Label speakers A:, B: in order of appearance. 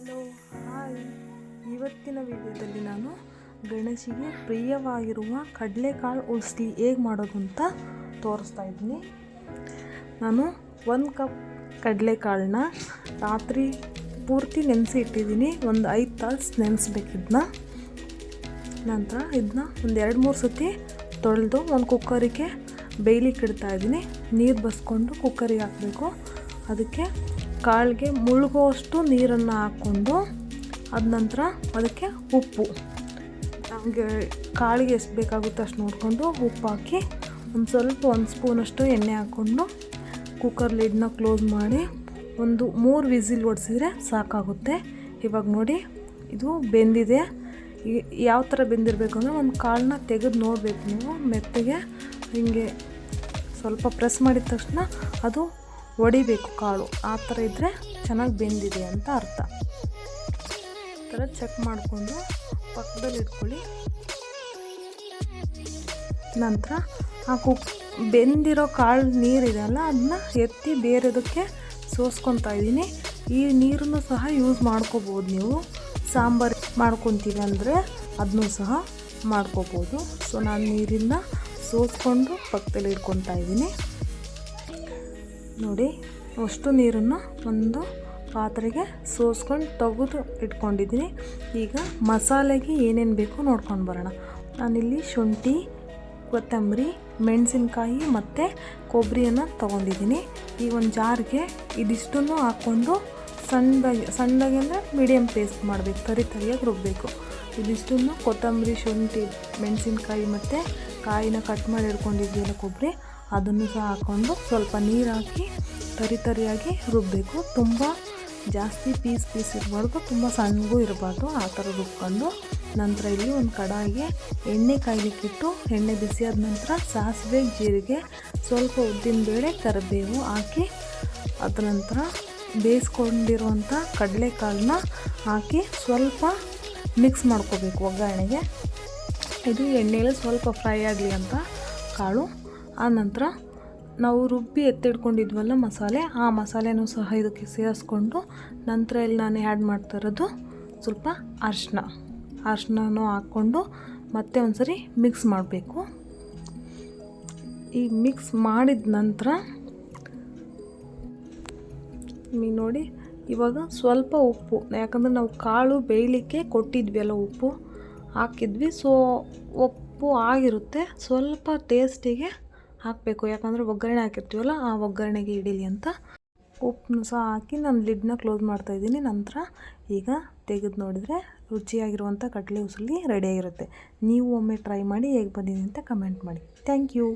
A: Hello, hi. ಇವತ್ತಿನ ವಿಡಿಯೋದಲ್ಲಿ ನಾನು ಗಣೇಶಿಗೆ ಪ್ರಿಯವಾಗಿರುವ ಕಡಲೆಕಾಳು ಉಳಿಸ್ಲಿ, ಹೇಗೆ ಮಾಡೋದು ಅಂತ ತೋರಿಸ್ತಾ ಇದ್ದೀನಿ. ನಾನು ಒಂದು ಕಪ್ ಕಡಲೆಕಾಳನ್ನ ರಾತ್ರಿ ಪೂರ್ತಿ ನೆನೆಸಿ ಇಟ್ಟಿದ್ದೀನಿ ಒಂದು ಐದು ತಾಸು ನೆನೆಸ್ಬೇಕಿದ್ನ ನಂತರ ಇದನ್ನ ಒಂದು ಎರಡು ಮೂರು ಸತಿ ತೊಳೆದು ಒಂದು ಕುಕ್ಕರಿಗೆ ಬೇಯ್ಲಿಕ್ಕೆ ಇಡ್ತಾ ಇದ್ದೀನಿ. ನೀರು ಬಸ್ಕೊಂಡು ಕುಕ್ಕರಿಗೆ ಹಾಕಬೇಕು. ಅದಕ್ಕೆ ಕಾಳಿಗೆ ಮುಳುಗುವಷ್ಟು ನೀರನ್ನು ಹಾಕ್ಕೊಂಡು ಅದ ನಂತರ ಅದಕ್ಕೆ ಉಪ್ಪು. ನಮಗೆ ಕಾಳಿಗೆ ಎಷ್ಟು ಬೇಕಾಗುತ್ತೆ ಅಷ್ಟು ನೋಡಿಕೊಂಡು ಉಪ್ಪು ಹಾಕಿ ಒಂದು ಸ್ವಲ್ಪ ಒಂದು ಸ್ಪೂನಷ್ಟು ಎಣ್ಣೆ ಹಾಕ್ಕೊಂಡು ಕುಕ್ಕರ್ ಲಿಡ್ನ ಕ್ಲೋಸ್ ಮಾಡಿ ಒಂದು ಮೂರು ವಿಸಿಲ್ ಒಡೆಸಿದ್ರೆ ಸಾಕಾಗುತ್ತೆ. ಇವಾಗ ನೋಡಿ, ಇದು ಬೆಂದಿದೆ. ಯಾವ ಥರ ಬೆಂದಿರಬೇಕು ಅಂದರೆ ಒಂದು ಕಾಳನ್ನ ತೆಗೆದು ನೋಡಬೇಕು ನೀವು. ಮೆತ್ತಗೆ ಹಿಂಗೆ ಸ್ವಲ್ಪ ಪ್ರೆಸ್ ಮಾಡಿದ ತಕ್ಷಣ ಅದು ಒಡಿಬೇಕು ಕಾಳು. ಆ ಥರ ಇದ್ದರೆ ಚೆನ್ನಾಗಿ ಬೆಂದಿದೆ ಅಂತ ಅರ್ಥ. ಥರ ಚೆಕ್ ಮಾಡಿಕೊಂಡು ಪಕ್ಕದಲ್ಲಿ ಇಟ್ಕೊಳ್ಳಿ. ನಂತರ ಆ ಕುಕ್ ಬೆಂದಿರೋ ಕಾಳು ನೀರಿದೆಯಲ್ಲ ಅದನ್ನ ಎತ್ತಿ ಬೇರೆದಕ್ಕೆ ಸೋಸ್ಕೊತಾ ಇದ್ದೀನಿ. ಈ ನೀರನ್ನು ಸಹ ಯೂಸ್ ಮಾಡ್ಕೋಬೋದು ನೀವು. ಸಾಂಬಾರು ಮಾಡ್ಕೊತೀವಿ ಅಂದರೆ ಅದನ್ನೂ ಸಹ ಮಾಡ್ಕೋಬೋದು. ಸೊ ನಾನು ನೀರಿಂದ ಸೋಸ್ಕೊಂಡು ಪಕ್ಕದಲ್ಲಿ ಇಟ್ಕೊತಾ ಇದ್ದೀನಿ. ನೋಡಿ, ಅಷ್ಟು ನೀರನ್ನು ಒಂದು ಪಾತ್ರೆಗೆ ಸೋಸ್ಕೊಂಡು ತೆಗೆದು ಇಟ್ಕೊಂಡಿದ್ದೀನಿ. ಈಗ ಮಸಾಲೆಗೆ ಏನೇನು ಬೇಕೋ ನೋಡ್ಕೊಂಡು ಬರೋಣ. ನಾನಿಲ್ಲಿ ಶುಂಠಿ, ಕೊತ್ತಂಬರಿ, ಮೆಣಸಿನ್ಕಾಯಿ ಮತ್ತು ಕೊಬ್ಬರಿಯನ್ನು ತೊಗೊಂಡಿದ್ದೀನಿ. ಈ ಒಂದು ಜಾರ್ಗೆ ಇದಿಷ್ಟನ್ನು ಹಾಕ್ಕೊಂಡು ಸಣ್ಣದಾಗಿ ಸಣ್ಣದಾಗಿ ಅಂದರೆ ಮೀಡಿಯಮ್ ಪೇಸ್ಟ್ ಮಾಡಬೇಕು, ತರಿ ತರಿಯಾಗಿ ರುಬ್ಬಬೇಕು ಇದಿಷ್ಟನ್ನು ಕೊತ್ತಂಬರಿ, ಶುಂಠಿ, ಮೆಣಸಿನ್ಕಾಯಿ ಮತ್ತು ಕಾಯಿನ ಕಟ್ ಮಾಡಿ ಇಟ್ಕೊಂಡಿದ್ದೀವಲ್ಲ ಕೊಬ್ಬರಿ ಅದನ್ನು ಸಹ ಹಾಕ್ಕೊಂಡು ಸ್ವಲ್ಪ ನೀರು ಹಾಕಿ ತರಿ ತರಿಯಾಗಿ ರುಬ್ಬಬೇಕು ತುಂಬ ಜಾಸ್ತಿ ಪೀಸ್ ಪೀಸ್ ಇರಬಾರ್ದು, ತುಂಬ ಸಣ್ಣಗೂ ಇರಬಾರ್ದು. ಆ ಥರ ರುಬ್ಕೊಂಡು ನಂತರ ಇಲ್ಲಿ ಒಂದು ಕಡಾಯಿಗೆ ಎಣ್ಣೆ ಕಾಯ್ಲಿಕ್ಕಿಟ್ಟು ಎಣ್ಣೆ ಬಿಸಿಯಾದ ನಂತರ ಸಾಸಿವೆ, ಜೀರಿಗೆ, ಸ್ವಲ್ಪ ಉದ್ದಿನಬೇಳೆ ಕರಿಬೇವು ಹಾಕಿ ಅದರ ನಂತರ ಬೇಯಿಸ್ಕೊಂಡಿರುವಂಥ ಕಡಲೆಕಾಳನ್ನ ಹಾಕಿ ಸ್ವಲ್ಪ ಮಿಕ್ಸ್ ಮಾಡ್ಕೋಬೇಕು ಒಗ್ಗರಣೆಗೆ. ಇದು ಎಣ್ಣೆಯಲ್ಲಿ ಸ್ವಲ್ಪ ಫ್ರೈ ಆಗಲಿ ಅಂತ ಕಾಳು ಆ ನಂತರ ನಾವು ರುಬ್ಬಿ ಎತ್ತಿಡ್ಕೊಂಡಿದ್ವಲ್ಲ ಮಸಾಲೆ, ಆ ಮಸಾಲೆನೂ ಸಹ ಇದಕ್ಕೆ ಸೇರಿಸ್ಕೊಂಡು ನಂತರ ಇಲ್ಲಿ ನಾನು ಆ್ಯಡ್ ಮಾಡ್ತಾ ಇರೋದು ಸ್ವಲ್ಪ ಅರಿಶಿನ ಅರಿಶಿನೂ ಹಾಕ್ಕೊಂಡು ಮತ್ತೆ ಒಂದ್ಸರಿ ಮಿಕ್ಸ್ ಮಾಡಬೇಕು. ಈ ಮಿಕ್ಸ್ ಮಾಡಿದ ನಂತರ ನೀವು ನೋಡಿ, ಇವಾಗ ಸ್ವಲ್ಪ ಉಪ್ಪು, ಯಾಕಂದರೆ ನಾವು ಕಾಳು ಬೇಯಲಿಕ್ಕೆ ಕೊಟ್ಟಿದ್ವಿ ಅಲ್ಲ ಉಪ್ಪು, ಹಾಕಿದ್ವಿ. ಸೊ ಉಪ್ಪು ಆಗಿರುತ್ತೆ. ಸ್ವಲ್ಪ ಟೇಸ್ಟಿಗೆ ಹಾಕಬೇಕು. ಯಾಕಂದರೆ ಒಗ್ಗರಣೆ ಹಾಕಿರ್ತೀವಲ್ಲ, ಆ ಒಗ್ಗರಣೆಗೆ ಇಡೀಲಿ ಅಂತ. ಉಪ್ಪನ್ನು ಸಹ ಹಾಕಿ ನಾನು ಲಿಡ್ನ ಕ್ಲೋಸ್ ಮಾಡ್ತಾಯಿದ್ದೀನಿ ನಂತರ ಈಗ ತೆಗೆದು ನೋಡಿದರೆ ರುಚಿಯಾಗಿರುವಂಥ ಕಡಲೆ ಉಸಲಿ ರೆಡಿಯಾಗಿರುತ್ತೆ ನೀವು ಒಮ್ಮೆ ಟ್ರೈ ಮಾಡಿ ಹೇಗೆ ಬಂದಿದೆ ಅಂತ ಕಮೆಂಟ್ ಮಾಡಿ. Thank you